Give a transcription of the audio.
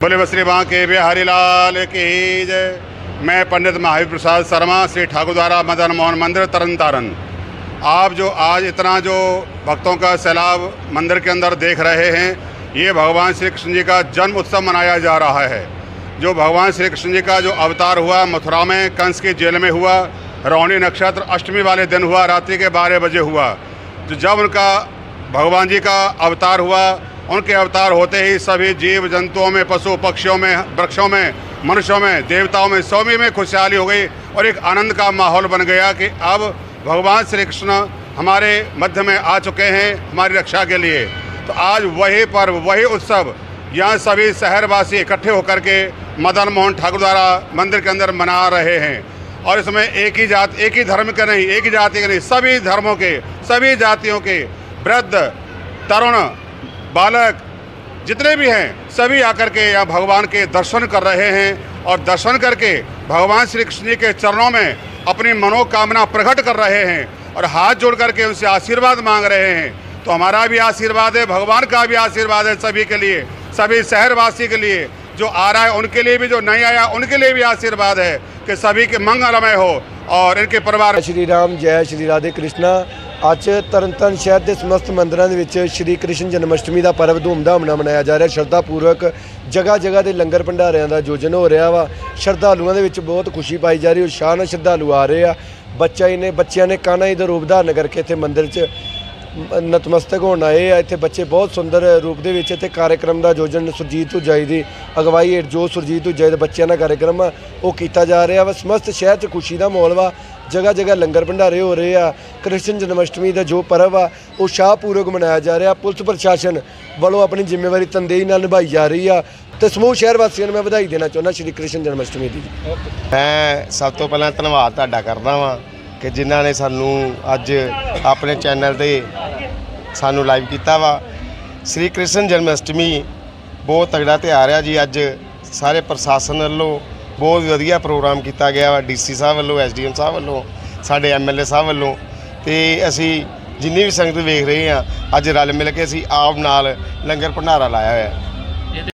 बोले श्री बांके बिहारी लाल की जय। मैं पंडित महावीर प्रसाद शर्मा, श्री ठाकुर द्वारा मदन मोहन मंदिर तरन तारन आप जो आज इतना जो भक्तों का सैलाब मंदिर के अंदर देख रहे हैं, ये भगवान श्री कृष्ण जी का जन्म उत्सव मनाया जा रहा है। जो भगवान श्री कृष्ण जी का जो अवतार हुआ, मथुरा में, कंस की जेल में हुआ रोहिणी नक्षत्र अष्टमी वाले दिन हुआ, रात्रि के बारह बजे हुआ तो जब उनका भगवान जी का अवतार हुआ उनके अवतार होते ही सभी जीव जंतुओं में, पशु पक्षियों में, वृक्षों में, मनुष्यों में, देवताओं में सभी में खुशहाली हो गई और एक आनंद का माहौल बन गया कि अब भगवान श्री कृष्ण हमारे मध्य में आ चुके हैं हमारी रक्षा के लिए। तो आज वही पर्व, वही उत्सव, यहाँ सभी शहरवासी इकट्ठे होकर के मदन मोहन ठाकुर द्वारा मंदिर के अंदर मना रहे हैं। और इसमें एक ही जात, एक ही धर्म के नहीं, एक ही जाति के नहीं, सभी धर्मों के, सभी जातियों के वृद्ध, तरुण बालक जितने भी हैं, सभी आकर के यहाँ भगवान के दर्शन कर रहे हैं और दर्शन करके भगवान श्री कृष्ण के चरणों में अपनी मनोकामना प्रकट कर रहे हैं और हाथ जोड़ करके उनसे आशीर्वाद मांग रहे हैं। तो हमारा भी आशीर्वाद है, भगवान का भी आशीर्वाद है सभी के लिए, सभी शहरवासी के लिए, जो आ रहा है उनके लिए भी, जो नहीं आया उनके लिए भी आशीर्वाद है कि सभी के मंगलमय हो और इनके परिवार श्री राम, जय श्री राधे कृष्णा। ਅੱਜ ਤਰਨਤਾਰਨ ਸ਼ਹਿਰ ਦੇ ਸਮਸਤ ਮੰਦਰਾਂ ਦੇ ਵਿੱਚ ਸ਼੍ਰੀ ਕ੍ਰਿਸ਼ਨ ਜਨਮਸ਼ਟਮੀ ਦਾ ਪਰਵ ਧੂਮਧਾਮ ਨਾਲ ਮਨਾਇਆ ਜਾ ਰਿਹਾ। ਸ਼ਰਧਾ ਪੂਰਵਕ ਜਗ੍ਹਾ ਜਗ੍ਹਾ ਦੇ ਲੰਗਰ ਭੰਡਾਰਿਆਂ ਦਾ ਆਯੋਜਨ ਹੋ ਰਿਹਾ ਵਾ। ਸ਼ਰਧਾਲੂਆਂ ਦੇ ਵਿੱਚ ਬਹੁਤ ਖੁਸ਼ੀ ਪਾਈ ਜਾ ਰਹੀ ਉਤਸ਼ਾਹ ਨਾਲ ਸ਼ਰਧਾਲੂ ਆ ਰਹੇ ਆ। ਬੱਚਾ ਹੀ ਨੇ, ਬੱਚਿਆਂ ਨੇ ਕਾਨਾ ਜੀ ਦਾ ਰੂਪ ਧਾਰਨ ਕਰਕੇ ਇੱਥੇ ਮੰਦਿਰ 'ਚ ਨਤਮਸਤਕ ਹੋਣ ਆਏ ਆ। ਇੱਥੇ ਬੱਚੇ ਬਹੁਤ ਸੁੰਦਰ ਰੂਪ ਦੇ ਵਿੱਚ ਇੱਥੇ ਕਾਰਜਕ੍ਰਮ ਦਾ ਆਯੋਜਨ ਸੁਰਜੀਤ ਉਜਾਈ ਦੀ ਅਗਵਾਈ ਹੇਠ ਜੋ ਸੁਰਜੀਤ ਉਜਾਈ ਦੇ ਬੱਚਿਆਂ ਦਾ ਕਾਰਜਕ੍ਰਮ ਆ, ਉਹ ਕੀਤਾ ਜਾ ਰਿਹਾ ਵਾ। ਸਮਸਤ ਸ਼ਹਿਰ 'ਚ ਖੁਸ਼ੀ ਦਾ ਮਾਹੌਲ ਵਾ। ਜਗ੍ਹਾ ਜਗ੍ਹਾ ਲੰਗਰ ਭੰਡਾਰੇ ਹੋ ਰਹੇ ਆ। ਕ੍ਰਿਸ਼ਨ ਜਨਮਸ਼ਟਮੀ ਦਾ ਜੋ ਪਰਵ ਆ, ਉਹ ਸ਼ਾਹਪੂਰਵਕ ਮਨਾਇਆ ਜਾ ਰਿਹਾ। ਪੁਲਿਸ ਪ੍ਰਸ਼ਾਸਨ ਵੱਲੋਂ ਆਪਣੀ ਜ਼ਿੰਮੇਵਾਰੀ ਤਨਦੇਹੀ ਨਾਲ ਨਿਭਾਈ ਜਾ ਰਹੀ ਆ। ਤੇ ਸਮੂਹ ਸ਼ਹਿਰ ਵਾਸੀਆਂ ਨੂੰ ਮੈਂ ਵਧਾਈ ਦੇਣਾ ਚਾਹੁੰਦਾ ਸ਼੍ਰੀ ਕ੍ਰਿਸ਼ਨ ਜਨਮਸ਼ਟਮੀ ਦੀ। ਮੈਂ ਸਭ ਤੋਂ ਪਹਿਲਾਂ ਧੰਨਵਾਦ ਤੁਹਾਡਾ ਕਰਦਾ ਵਾਂ ਕਿ ਜਿਨ੍ਹਾਂ ਨੇ ਸਾਨੂੰ ਅੱਜ ਆਪਣੇ ਚੈਨਲ ਤੇ ਸਾਨੂੰ ਲਾਈਵ ਕੀਤਾ ਵਾ। ਸ੍ਰੀ ਕ੍ਰਿਸ਼ਨ ਜਨਮ ਅਸ਼ਟਮੀ ਬਹੁਤ ਤਗੜਾ ਤਿਉਹਾਰ ਆ ਜੀ। ਅੱਜ ਸਾਰੇ ਪ੍ਰਸ਼ਾਸਨ ਵੱਲੋਂ ਬਹੁਤ ਵਧੀਆ ਪ੍ਰੋਗਰਾਮ ਕੀਤਾ ਗਿਆ ਵਾ। ਡੀਸੀ ਸਾਹਿਬ ਵੱਲੋਂ ਐਸਡੀਐਮ ਸਾਹਿਬ ਵੱਲੋਂ, ਸਾਡੇ ਐਮਐਲਏ ਸਾਹਿਬ ਵੱਲੋਂ। ਤੇ ਅਸੀਂ ਜਿੰਨੀ ਵੀ ਸੰਗਤ ਵੇਖ ਰਹੇ ਆ ਅੱਜ ਰਲ ਮਿਲ ਕੇ ਅਸੀਂ ਆਪ ਨਾਲ ਲੰਗਰ ਭੰਡਾਰਾ ਲਾਇਆ ਹੋਇਆ